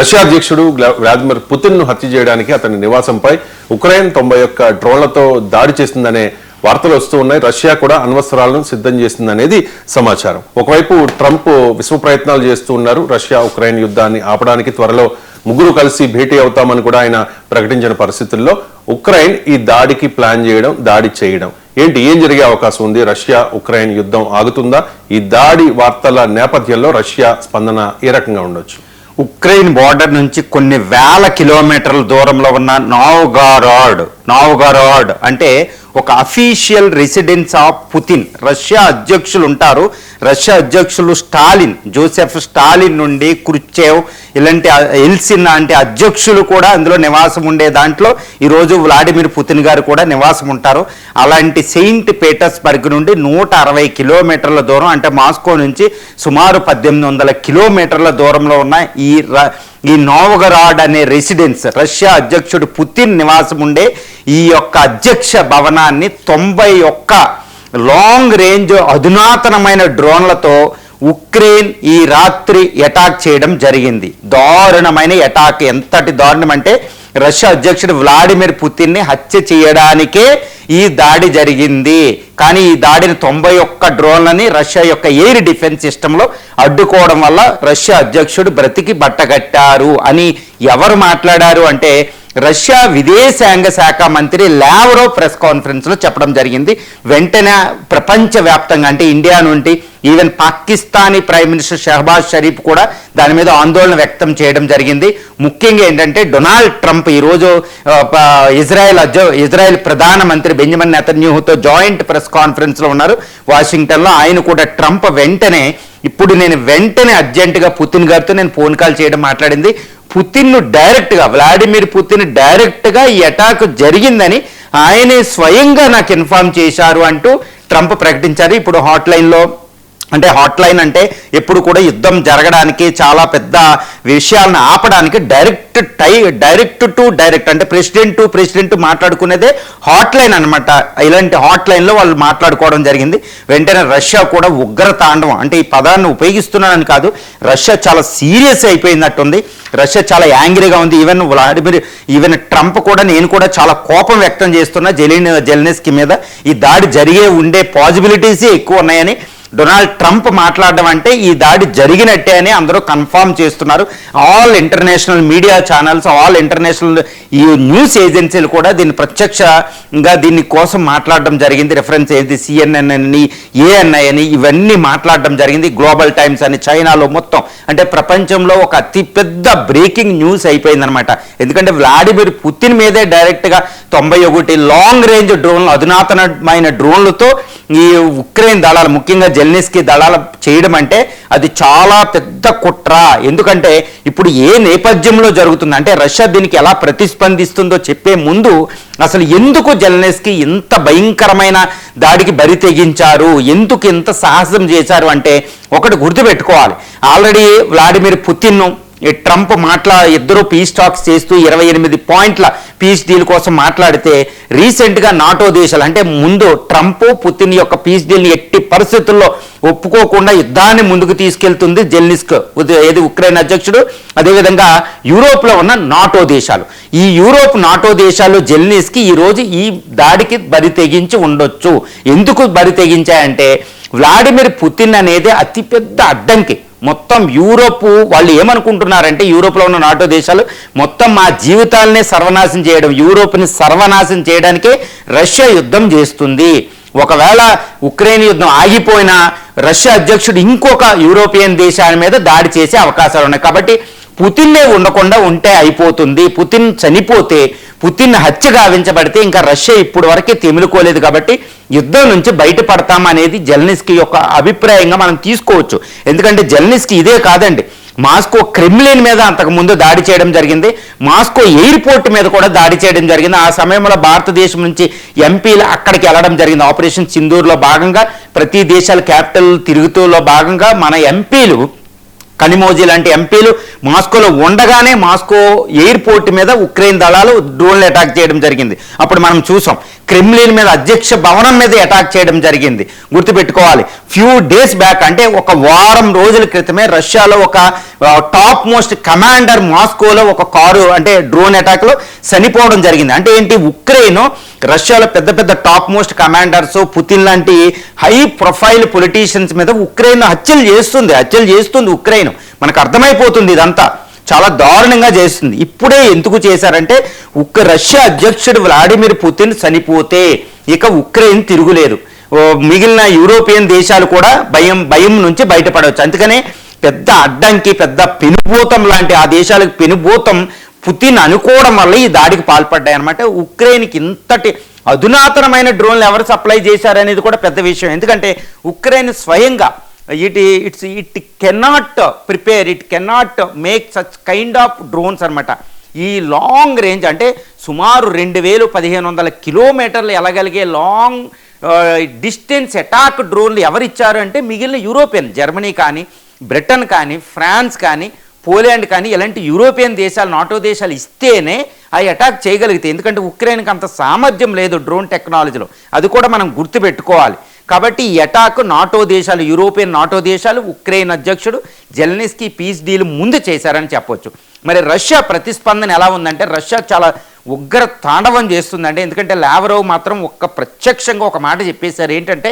Russia అధ్యక్షుడు Vladimir పుతిన్ను హత్య చేయడానికి అతని నివాసంపై ఉక్రెయిన్ తొంభై ఒక్క డ్రోన్లతో దాడి చేసిందనే వార్తలు వస్తూ ఉన్నాయి. రష్యా కూడా అణ్వస్త్రాలను సిద్ధం చేసిందనేది సమాచారం. ఒకవైపు ట్రంప్ విశ్వ ప్రయత్నాలు చేస్తూ ఉన్నారు. రష్యా ఉక్రెయిన్ యుద్ధాన్ని ఆపడానికి త్వరలో ముగ్గురు కలిసి భేటీ అవుతామని కూడా ఆయన ప్రకటించిన పరిస్థితుల్లో ఉక్రెయిన్ ఈ దాడికి ప్లాన్ చేయడం దాడి చేయడం. ఏంటి? ఏం జరిగే అవకాశం ఉంది? రష్యా ఉక్రెయిన్ యుద్ధం ఆగుతుందా? ఈ దాడి వార్తల నేపథ్యంలో రష్యా స్పందన ఏ రకంగా ఉండొచ్చు? ఉక్రెయిన్ బార్డర్ నుంచి కొన్ని వేల కిలోమీటర్ల దూరంలో ఉన్న నావ్గారాడ్ నావ్గారాడ్ అంటే ఒక official residence of Putin. Russia అధ్యక్షులు ఉంటారు. రష్యా అధ్యక్షులు స్టాలిన్ జోసెఫ్ స్టాలిన్ నుండి కుర్చేవ్ ఇలాంటి ఎల్సిన్ లాంటి అధ్యక్షులు కూడా అందులో నివాసం ఉండే దాంట్లో ఈరోజు వ్లాడిమిర్ పుతిన్ గారు కూడా నివాసం ఉంటారు. అలాంటి సెయింట్ పీటర్స్బర్గ్ నుండి నూట అరవై కిలోమీటర్ల దూరం అంటే మాస్కో నుంచి సుమారు పద్దెనిమిది వందల కిలోమీటర్ల దూరంలో ఉన్న ఈ ర- ఈ నోవగరాడ్ అనే రెసిడెన్స్ రష్యా అధ్యక్షుడు పుతిన్ నివాసం ఉండే ఈ యొక్క అధ్యక్ష భవనాన్ని తొంభై ఒక్క లాంగ్ రేంజ్ అధునాతనమైన డ్రోన్లతో ఉక్రెయిన్ ఈ రాత్రి అటాక్ చేయడం జరిగింది. దారుణమైన అటాక్ ఎంతటి దారుణం అంటే రష్యా అధ్యక్షుడు వ్లాడిమిర్ పుతిన్ని హత్య చేయడానికే ఈ దాడి జరిగింది. కానీ ఈ దాడిని తొంభై ఒక్క డ్రోన్లని రష్యా యొక్క ఎయిర్ డిఫెన్స్ సిస్టంలో అడ్డుకోవడం వల్ల రష్యా అధ్యక్షుడు బ్రతికి బట్టగట్టారు అని ఎవరు మాట్లాడారు అంటే రష్యా విదేశాంగ శాఖ మంత్రి లావ్రో ప్రెస్ కాన్ఫరెన్స్లో చెప్పడం జరిగింది. వెంటనే ప్రపంచవ్యాప్తంగా అంటే ఇండియా నుండి even Pakistani prime minister Shehbaz Sharif కూడా దాని మీద ఆందోళన వ్యక్తం చేయడం జరిగింది. ముఖ్యంగా ఏంటంటే డొనాల్డ్ ట్రంప్ ఈరోజు ఇజ్రాయెల్ అధ్య ఇజ్రాయెల్ ప్రధానమంత్రి బెంజమిన్ నెతన్యూహుతో జాయింట్ ప్రెస్ కాన్ఫరెన్స్లో ఉన్నారు. వాషింగ్టన్లో ఆయన కూడా ట్రంప్ వెంటనే ఇప్పుడు నేను వెంటనే అర్జెంటుగా పుతిన్ గారితో నేను ఫోన్ కాల్ చేయడం మాట్లాడింది. పుతిన్ను డైరెక్ట్గా వ్లాడిమిర్ పుతిన్ డైరెక్ట్గా ఈ అటాక్ జరిగిందని ఆయనే స్వయంగా నాకు ఇన్ఫార్మ్ చేశారు అంటూ ట్రంప్ ప్రకటించారు. ఇప్పుడు హాట్ లైన్లో అంటే హాట్ లైన్ అంటే ఎప్పుడు కూడా యుద్ధం జరగడానికి చాలా పెద్ద విషయాలను ఆపడానికి direct tie direct to direct అంటే ప్రెసిడెంట్ టు ప్రెసిడెంట్ మాట్లాడుకునేదే హాట్ లైన్ అనమాట ఇలాంటి హాట్ లైన్లో వాళ్ళు మాట్లాడుకోవడం జరిగింది. వెంటనే రష్యా కూడా ఉగ్ర తాండవం అంటే ఈ పదాన్ని ఉపయోగిస్తున్నానని కాదు రష్యా చాలా సీరియస్ అయిపోయినట్టుంది. రష్యా చాలా యాంగ్రీగా ఉంది. ఈవెన్ వ్లాడిమిర్ ఈవెన్ ట్రంప్ కూడా నేను కూడా చాలా కోపం వ్యక్తం చేస్తున్నా జెలిన్ జెలినెస్కి మీద. ఈ దాడి జరిగే ఉండే పాసిబిలిటీసే ఎక్కువ ఉన్నాయని డొనాల్డ్ ట్రంప్ మాట్లాడడం అంటే ఈ దాడి జరిగినట్టే అని అందరూ కన్ఫర్మ్ చేస్తున్నారు. All international media channels all international ఈ న్యూస్ ఏజెన్సీలు కూడా దీన్ని ప్రత్యక్షంగా దీని కోసం మాట్లాడడం జరిగింది. రెఫరెన్స్ ఏది? సిఎన్ఎన్ అని ఏఎన్ఐ అని ఇవన్నీ మాట్లాడడం జరిగింది. గ్లోబల్ టైమ్స్ అని చైనాలో మొత్తం. అంటే ప్రపంచంలో ఒక అతిపెద్ద బ్రేకింగ్ న్యూస్ అయిపోయిందనమాట ఎందుకంటే వ్లాడిమిర్ పుతిన్ మీదే డైరెక్ట్గా తొంభై ఒకటి లాంగ్ రేంజ్ డ్రోన్లు అధునాతనమైన డ్రోన్లతో ఈ ఉక్రెయిన్ దళాలు ముఖ్యంగా జెల్నిస్కి దళాలు చేయడం అంటే అది చాలా పెద్ద కుట్ర. ఎందుకంటే ఇప్పుడు ఏ నేపథ్యంలో జరుగుతుంది? అంటే రష్యా దీనికి ఎలా ప్రతిస్పందిస్తుందో చెప్పే ముందు అసలు ఎందుకు జెల్నెస్కి ఇంత భయంకరమైన దాడికి బరి తెగించారు? ఎందుకు ఇంత సాహసం చేశారు? అంటే ఒకటి గుర్తుపెట్టుకోవాలి. ఆల్రెడీ వ్లాడిమిర్ పుతిన్ను ట్రంప్ మాట్లా ఇద్దరు పీస్ టాక్స్ చేస్తూ ఇరవై ఎనిమిది పాయింట్ల పీస్ డీల్ కోసం మాట్లాడితే రీసెంట్గా నాటో దేశాలు అంటే ముందు ట్రంప్ పుతిన్ యొక్క పీస్ డీల్ని ఎట్టి పరిస్థితుల్లో ఒప్పుకోకుండా యుద్ధాన్ని ముందుకు తీసుకెళ్తుంది జెల్నిస్క్ ఏది ఉక్రెయిన్ అధ్యక్షుడు. అదేవిధంగా యూరోప్లో ఉన్న నాటో దేశాలు. ఈ యూరోప్ నాటో దేశాలు జెల్నిస్కి ఈరోజు ఈ దాడికి బరి తెగించి ఉండొచ్చు. ఎందుకు బరి తెగించాయంటే వ్లాడిమిర్ పుతిన్ అనేది అతిపెద్ద అడ్డంకి. మొత్తం యూరోప్ వాళ్ళు ఏమనుకుంటున్నారంటే యూరోప్లో ఉన్న నాటో దేశాలు మొత్తం మా జీవితాలనే సర్వనాశం చేయడం యూరోప్ని సర్వనాశం చేయడానికే రష్యా యుద్ధం చేస్తుంది. ఒకవేళ ఉక్రెయిన్ యుద్ధం ఆగిపోయినా రష్యా అధ్యక్షుడు ఇంకొక యూరోపియన్ దేశాల మీద దాడి చేసే అవకాశాలు ఉన్నాయి. కాబట్టి పుతిన్నే ఉండకుండా ఉంటే అయిపోతుంది. పుతిన్ చనిపోతే పుతిన్ హత్య గావించబడితే ఇంకా రష్యా ఇప్పుడు వరకే తెమిలుకోలేదు కాబట్టి యుద్ధం నుంచి బయటపడతామనేది జెల్నిస్కి యొక్క అభిప్రాయంగా మనం తీసుకోవచ్చు. ఎందుకంటే జెల్నిస్కి ఇదే కాదండి. మాస్కో క్రెమ్లిన్ మీద అంతకుముందు దాడి చేయడం జరిగింది. మాస్కో ఎయిర్పోర్ట్ మీద కూడా దాడి చేయడం జరిగింది. ఆ సమయంలో భారతదేశం నుంచి ఎంపీలు అక్కడికి వెళ్ళడం జరిగింది. ఆపరేషన్ సింధూర్లో భాగంగా ప్రతి దేశాల క్యాపిటల్ తిరుగుతూలో భాగంగా మన ఎంపీలు కనిమోజీ లాంటి ఎంపీలు మాస్కోలో ఉండగానే మాస్కో ఎయిర్పోర్ట్ మీద ఉక్రెయిన్ దళాలు డ్రోన్లు అటాక్ చేయడం జరిగింది. అప్పుడు మనం చూసాం క్రెమ్లిన్ మీద అధ్యక్ష భవనం మీద అటాక్ చేయడం జరిగింది. గుర్తుపెట్టుకోవాలి ఫ్యూ డేస్ బ్యాక్ అంటే ఒక వారం రోజుల క్రితమే రష్యాలో ఒక టాప్ మోస్ట్ కమాండర్ మాస్కోలో ఒక కారు అంటే డ్రోన్ అటాక్లో చనిపోవడం జరిగింది. అంటే ఏంటి? ఉక్రెయిన్ రష్యాలో పెద్ద పెద్ద టాప్ మోస్ట్ కమాండర్స్ పుతిన్ లాంటి హై ప్రొఫైల్ పొలిటీషియన్స్ మీద ఉక్రెయిన్ హత్యలు చేస్తుంది హత్యలు చేస్తుంది ఉక్రెయిన్. మనకు అర్థమైపోతుంది ఇదంతా. చాలా దారుణంగా చేస్తుంది. ఇప్పుడే ఎందుకు చేశారంటే ఉక్ రష్యా అధ్యక్షుడు వ్లాడిమిర్ పుతిన్ చనిపోతే ఇక ఉక్రెయిన్ తిరుగులేదు. ఓ మిగిలిన యూరోపియన్ దేశాలు కూడా భయం భయం నుంచి బయటపడవచ్చు. అందుకనే పెద్ద అడ్డంకి పెద్ద పెనుభూతం లాంటి ఆ దేశాలకు పెనుభూతం పుతిన్ అనుకోవడం వల్ల ఈ దాడికి పాల్పడ్డాయి అనమాట ఉక్రెయిన్కి ఇంతటి అధునాతనమైన డ్రోన్లు ఎవరు సప్లై చేశారనేది కూడా పెద్ద విషయం. ఎందుకంటే ఉక్రెయిన్ స్వయంగా it it's it cannot prepare it cannot make such kind of drones అనమాట ఈ లాంగ్ రేంజ్ అంటే సుమారు రెండు వేలు పదిహేను వందల కిలోమీటర్లు ఎలగలిగే లాంగ్ డిస్టెన్స్ అటాక్ డ్రోన్లు ఎవరిచ్చారు అంటే మిగిలిన యూరోపియన్ జర్మనీ కానీ బ్రిటన్ కానీ ఫ్రాన్స్ కానీ పోలాండ్ కానీ ఇలాంటి యూరోపియన్ దేశాలు నాటో దేశాలు ఇస్తేనే అవి అటాక్ చేయగలిగితే ఎందుకంటే ఉక్రెయిన్కి అంత సామర్థ్యం లేదు డ్రోన్ టెక్నాలజీలో అది కూడా మనం గుర్తుపెట్టుకోవాలి. కాబట్టి ఈ అటాక్ నాటో దేశాలు యూరోపియన్ నాటో దేశాలు ఉక్రెయిన్ అధ్యక్షుడు జెల్నిస్కి పీస్ డీల్ ముందు చేశారని చెప్పొచ్చు. మరి రష్యా ప్రతిస్పందన ఎలా ఉందంటే రష్యా చాలా ఉగ్ర తాండవం చేస్తుందంటే ఎందుకంటే లావరోవ్ మాత్రం ఒక్క ప్రత్యక్షంగా ఒక మాట చెప్పేశారు. ఏంటంటే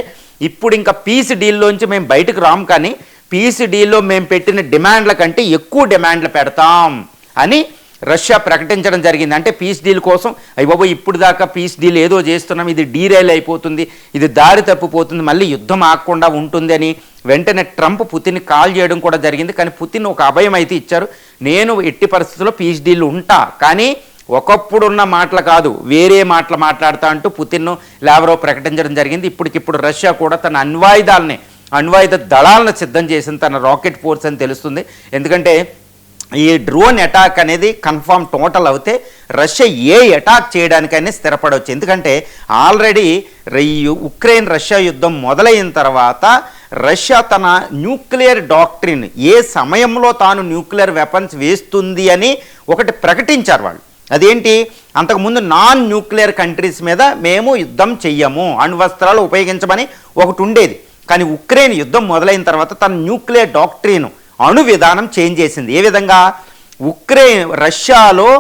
ఇప్పుడు ఇంకా పీస్ డీల్లోంచి మేము బయటకు రాము కానీ పీసీడీలో మేము పెట్టిన డిమాండ్ల కంటే ఎక్కువ డిమాండ్లు పెడతాం అని రష్యా ప్రకటించడం జరిగింది. అంటే పీస్ డీల్ కోసం అయ్యబాబు ఇప్పుడు దాకా పీస్ డీల్ ఏదో చేస్తున్నాం ఇది డీరైల్ అయిపోతుంది ఇది దారి తప్పిపోతుంది మళ్ళీ యుద్ధం ఆగకుండా ఉంటుంది అని వెంటనే ట్రంప్ పుతిన్ కాల్ చేయడం కూడా జరిగింది. కానీ పుతిన్ ఒక అభయం అయితే ఇచ్చారు. నేను ఎట్టి పరిస్థితుల్లో పీస్ డీల్ ఉంటా కానీ ఒకప్పుడున్న మాటలు కాదు వేరే మాటలు మాట్లాడతా అంటూ పుతిన్ను లావరో ప్రకటించడం జరిగింది. ఇప్పటికిప్పుడు రష్యా కూడా తన అన్వాయిదాలని అణ్వాయుధ దళాలను సిద్ధం చేసింది తన రాకెట్ ఫోర్స్ అని తెలుస్తుంది. ఎందుకంటే ఈ డ్రోన్ అటాక్ అనేది కన్ఫామ్ టోటల్ అవుతే రష్యా ఏ అటాక్ చేయడానికైనా స్థిరపడవచ్చు. ఎందుకంటే ఆల్రెడీ ఉక్రెయిన్ రష్యా యుద్ధం మొదలైన తర్వాత రష్యా తన న్యూక్లియర్ డాక్ట్రిన్ ఏ సమయంలో తాను న్యూక్లియర్ వెపన్స్ వేస్తుంది అని ఒకటి ప్రకటించారు వాళ్ళు. అదేంటి? అంతకుముందు నాన్ న్యూక్లియర్ కంట్రీస్ మీద మేము యుద్ధం చెయ్యము అణ్వస్త్రాలు ఉపయోగించమని ఒకటి ఉండేది. కానీ ఉక్రెయిన్ యుద్ధం మొదలైన తర్వాత తన న్యూక్లియర్ డాక్ట్రిన్ అణు విధానం చేంజ్ చేసింది. ఏ విధంగా? ఉక్రెయిన్ రష్యాలో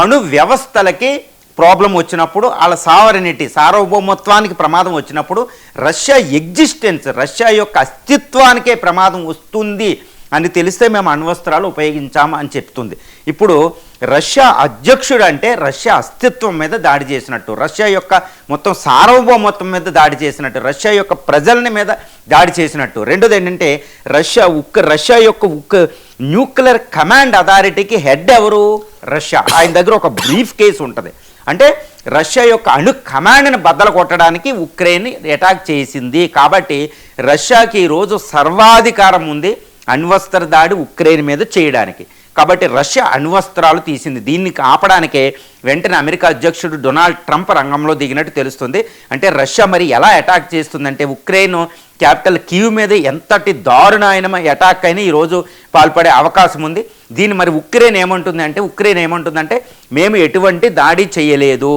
అణు వ్యవస్థలకి ప్రాబ్లం వచ్చినప్పుడు వాళ్ళ సావరినిటీ సార్వభౌమత్వానికి ప్రమాదం వచ్చినప్పుడు రష్యా ఎగ్జిస్టెన్స్ రష్యా యొక్క అస్తిత్వానికే ప్రమాదం వస్తుంది అని తెలిస్తే మేము అణ్వస్త్రాలు ఉపయోగించాము అని చెప్తుంది. ఇప్పుడు రష్యా అధ్యక్షుడు అంటే రష్యా అస్తిత్వం మీద దాడి చేసినట్టు రష్యా యొక్క మొత్తం సార్వభౌమత్వం మీద దాడి చేసినట్టు రష్యా యొక్క ప్రజలని మీద దాడి చేసినట్టు. రెండోది ఏంటంటే రష్యా ఉక్ రష్యా యొక్క ఉక్ న్యూక్లియర్ కమాండ్ అథారిటీకి హెడ్ ఎవరు? రష్యా. ఆయన దగ్గర ఒక బ్రీఫ్ కేసు ఉంటుంది. అంటే రష్యా యొక్క అణు కమాండ్ని బద్దలు కొట్టడానికి ఉక్రెయిన్ అటాక్ చేసింది. కాబట్టి రష్యాకి ఈరోజు సర్వాధికారం ఉంది అణ్వస్త్ర దాడి ఉక్రెయిన్ మీద చేయడానికి. కాబట్టి రష్యా అణ్వస్త్రాలు తీసింది. దీన్ని ఆపడానికే వెంటనే అమెరికా అధ్యక్షుడు డొనాల్డ్ ట్రంప్ రంగంలో దిగినట్టు తెలుస్తుంది. అంటే రష్యా మరి ఎలా అటాక్ చేస్తుందంటే ఉక్రెయిన్ క్యాపిటల్ కీవ్ మీద ఎంతటి దారుణమైన అటాక్ అయినా ఈరోజు పాల్పడే అవకాశం ఉంది. దీన్ని మరి ఉక్రెయిన్ ఏమంటుంది అంటే ఉక్రెయిన్ ఏమంటుందంటే మేము ఎటువంటి దాడి చేయలేదు.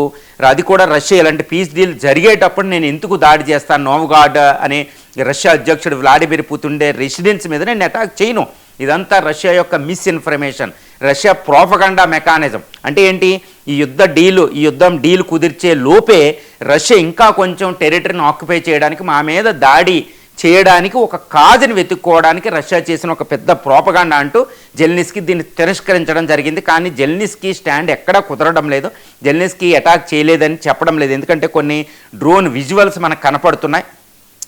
అది కూడా రష్యా ఇలాంటి పీస్ డీల్ జరిగేటప్పుడు నేను ఎందుకు దాడి చేస్తాను? నోవ్గాడ్ అనే రష్యా అధ్యక్షుడు వ్లాడిమిర్ పుతుండే రెసిడెన్స్ మీద నేను అటాక్ చేయను. ఇదంతా రష్యా యొక్క మిస్ఇన్ఫర్మేషన్ రష్యా ప్రోపగండా మెకానిజం అంటే ఏంటి? ఈ యుద్ధ డీలు ఈ యుద్ధం డీలు కుదిర్చే లోపే రష్యా ఇంకా కొంచెం టెరిటరీని ఆక్యుపై చేయడానికి మా మీద దాడి చేయడానికి ఒక కాజుని వెతుక్కోవడానికి రష్యా చేసిన ఒక పెద్ద ప్రోపగాండ అంటూ జెల్నిస్కి దీన్ని తిరస్కరించడం జరిగింది. కానీ జెల్నిస్కి స్టాండ్ ఎక్కడా కుదరడం లేదు. జెల్నిస్కి అటాక్ చేయలేదని చెప్పడం లేదు. ఎందుకంటే కొన్ని డ్రోన్ విజువల్స్ మనకు కనపడుతున్నాయి.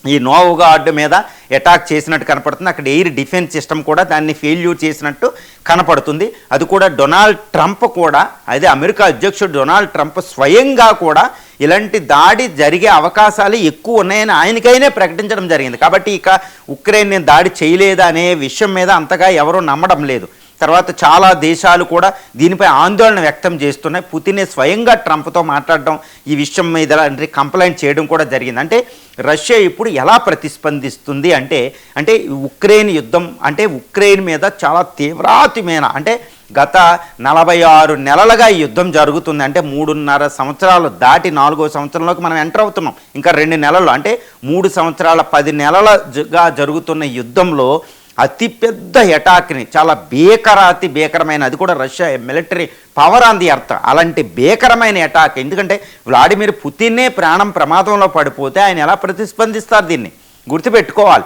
ఈ నోవుగార్డ్ మీద అటాక్ చేసినట్టు కనపడుతుంది. అక్కడ ఎయిర్ డిఫెన్స్ సిస్టమ్ కూడా దాన్ని ఫెయిల్యూర్ చేసినట్టు కనపడుతుంది. అది కూడా డొనాల్డ్ ట్రంప్ కూడా అదే అమెరికా అధ్యక్షుడు డొనాల్డ్ ట్రంప్ స్వయంగా కూడా ఇలాంటి దాడి జరిగే అవకాశాలు ఎక్కువ ఉన్నాయని ఆయనకైనా ప్రకటించడం జరిగింది. కాబట్టి ఇక ఉక్రెయిన్ నేను దాడి చేయలేదా అనే విషయం మీద అంతగా ఎవరూ నమ్మడం లేదు. తర్వాత చాలా దేశాలు కూడా దీనిపై ఆందోళన వ్యక్తం చేస్తున్నాయి. పుతినే స్వయంగా ట్రంప్తో మాట్లాడడం ఈ విషయం మీద అంటే కంప్లైంట్ చేయడం కూడా జరిగింది. అంటే రష్యా ఇప్పుడు ఎలా ప్రతిస్పందిస్తుంది అంటే అంటే ఉక్రెయిన్ యుద్ధం అంటే ఉక్రెయిన్ మీద చాలా తీవ్రాతిమైన అంటే గత నలభై ఆరు నెలలుగా ఈ యుద్ధం జరుగుతుంది. అంటే మూడున్నర సంవత్సరాలు దాటి నాలుగో సంవత్సరంలోకి మనం ఎంటర్ అవుతున్నాం. ఇంకా రెండు నెలలు అంటే మూడు సంవత్సరాల పది నెలలుగా జరుగుతున్న యుద్ధంలో అతిపెద్ద ఎటాక్ని చాలా భీకరాతి భీకరమైన అది కూడా Russia military power on the అర్థం అలాంటి భీకరమైన ఎటాక్ ఎందుకంటే వ్లాడిమిర్ పుతిన్నే ప్రాణం ప్రమాదంలో పడిపోతే ఆయన ఎలా ప్రతిస్పందిస్తారు దీన్ని? గుర్తుపెట్టుకోవాలి.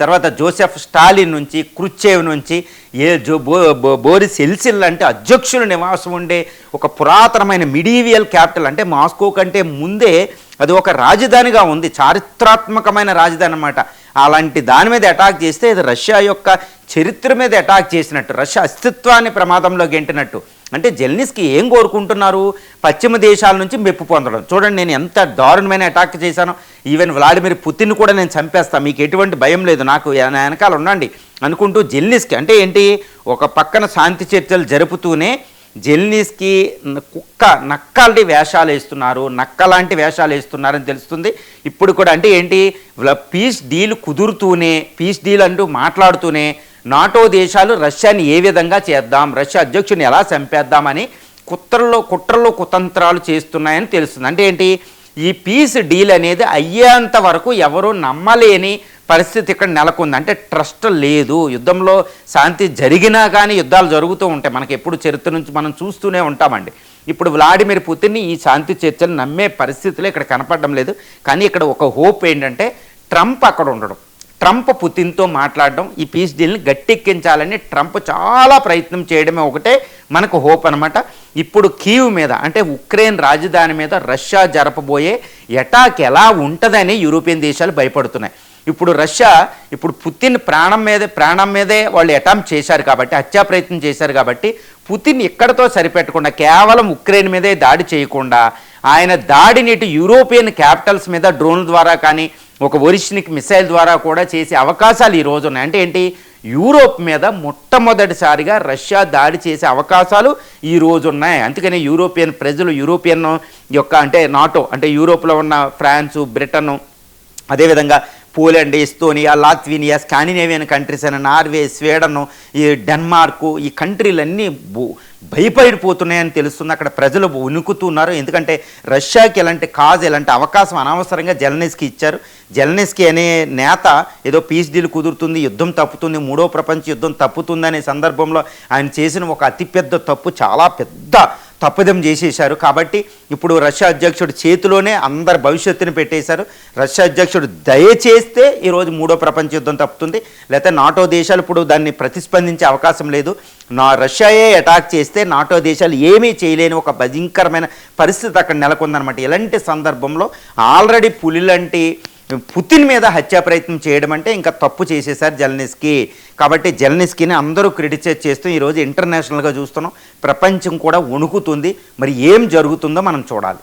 తర్వాత జోసెఫ్ స్టాలిన్ నుంచి క్రుచ్చేవ్ నుంచి ఏ జో బో బో- బోరిస్ ఎల్సిల్ అంటే అధ్యక్షుల నివాసం ఉండే ఒక పురాతనమైన మిడీవియల్ క్యాపిటల్ అంటే మాస్కో కంటే ముందే అది ఒక రాజధానిగా ఉంది చారిత్రాత్మకమైన రాజధాని అన్నమాట. అలాంటి దాని మీద అటాక్ చేస్తే ఇది రష్యా యొక్క చరిత్ర మీద అటాక్ చేసినట్టు రష్యా అస్తిత్వాన్ని ప్రమాదంలో గెంటినట్టు. అంటే జెల్నిస్కి ఏం కోరుకుంటున్నారు? పశ్చిమ దేశాల నుంచి మెప్పు పొందడం. చూడండి నేను ఎంత దారుణమైన అటాక్ చేశాను. ఈవెన్ వ్లాడిమిర్ పుతిన్ కూడా నేను చంపేస్తాను మీకు ఎటువంటి భయం లేదు. నాకు వెనకాల ఉండండి అనుకుంటూ జెల్నిస్కి అంటే ఏంటి? ఒక పక్కన శాంతి చర్చలు జరుపుతూనే జెల్నీస్కి కుక్క నక్కలాంటి వేషాలు వేస్తున్నారు నక్కలాంటి వేషాలు వేస్తున్నారని తెలుస్తుంది. ఇప్పుడు కూడా అంటే ఏంటి వ్ల- పీస్ డీల్ కుదురుతూనే పీస్ డీల్ అంటూ మాట్లాడుతూనే నాటో దేశాలు రష్యాని ఏ విధంగా చేద్దాం రష్యా అధ్యక్షుని ఎలా చంపేద్దామని కుట్రలో కుట్రలో కుతంత్రాలు చేస్తున్నాయని తెలుస్తుంది. అంటే ఏంటి ఈ పీస్ డీల్ అనేది అయ్యేంత వరకు ఎవరు నమ్మలేని పరిస్థితి ఇక్కడ నెలకొంది. అంటే ట్రస్ట్ లేదు. యుద్ధంలో శాంతి జరిగినా కానీ యుద్ధాలు జరుగుతూ ఉంటాయి. మనకి ఎప్పుడు చరిత్ర నుంచి మనం చూస్తూనే ఉంటామండి. ఇప్పుడు వ్లాడిమిర్ పుతిన్ని ఈ శాంతి చర్చలు నమ్మే పరిస్థితులు ఇక్కడ కనపడడం లేదు. కానీ ఇక్కడ ఒక హోప్ ఏంటంటే ట్రంప్ అక్కడ ఉండడం. ట్రంప్ పుతిన్తో మాట్లాడడం ఈ పీస్ డీల్ని గట్టెక్కించాలని ట్రంప్ చాలా ప్రయత్నం చేయడమే ఒకటే మనకు హోప్ అనమాట ఇప్పుడు కీవ్ మీద అంటే ఉక్రెయిన్ రాజధాని మీద రష్యా జరపబోయే అటాక్ ఎలా ఉంటుందని యూరోపియన్ దేశాలు భయపడుతున్నాయి. ఇప్పుడు రష్యా ఇప్పుడు పుతిన్ ప్రాణం మీదే ప్రాణం మీదే వాళ్ళు అటాంప్ట్ చేశారు కాబట్టి హత్యా ప్రయత్నం చేశారు కాబట్టి పుతిన్ ఇక్కడతో సరిపెట్టకుండా కేవలం ఉక్రెయిన్ మీదే దాడి చేయకుండా ఆయన దాడిని ఇటు యూరోపియన్ క్యాపిటల్స్ మీద డ్రోన్ల ద్వారా కానీ ఒక ఒరిషనిక్ మిసైల్ ద్వారా కూడా చేసే అవకాశాలు ఈ రోజు ఉన్నాయి. అంటే ఏంటి? యూరోప్ మీద మొట్టమొదటిసారిగా రష్యా దాడి చేసే అవకాశాలు ఈ రోజు ఉన్నాయి. అందుకని యూరోపియన్ ప్రజలు యూరోపియన్ యొక్క అంటే నాటో అంటే యూరోప్లో ఉన్న ఫ్రాన్సు బ్రిటన్ అదేవిధంగా Poland Estonia Latvia Scandinavian countries అయిన నార్వే స్వీడన్ ఈ డెన్మార్కు ఈ కంట్రీలన్నీ భయపడిపోతున్నాయని తెలుస్తుంది. అక్కడ ప్రజలు ఉనుకుతున్నారు ఎందుకంటే రష్యాకి ఎలాంటి కాజ్ ఎలాంటి అవకాశం అనవసరంగా జెలనెస్కి ఇచ్చారు. జెలనెస్కి అనే నేత ఏదో పీస్ డీల్ కుదురుతుంది యుద్ధం తప్పుతుంది మూడో ప్రపంచ యుద్ధం తప్పుతుంది అనే సందర్భంలో ఆయన చేసిన ఒక అతిపెద్ద తప్పు చాలా పెద్ద తప్పిదం చేసేశారు. కాబట్టి ఇప్పుడు రష్యా అధ్యక్షుడు చేతిలోనే అందరి భవిష్యత్తుని పెట్టేశారు. రష్యా అధ్యక్షుడు దయచేస్తే ఈరోజు మూడో ప్రపంచ యుద్ధం తప్పుతుంది. లేకపోతే నాటో దేశాలు ఇప్పుడు దాన్ని ప్రతిస్పందించే అవకాశం లేదు. నా రష్యాయే అటాక్ చేస్తే నాటో దేశాలు ఏమీ చేయలేని ఒక భయంకరమైన పరిస్థితి అక్కడ నెలకొందనమాట ఇలాంటి సందర్భంలో ఆల్రెడీ పులిలాంటి పుతిన్ మీద హత్యా ప్రయత్నం చేయడం అంటే ఇంకా తప్పు చేసేశారు జలనిస్కి. కాబట్టి జెల్నిస్కిని అందరూ క్రిటిసైజ్ చేస్తూ ఈరోజు ఇంటర్నేషనల్గా చూస్తున్నాం. ప్రపంచం కూడా వణుకుతుంది. మరి ఏం జరుగుతుందో మనం చూడాలి.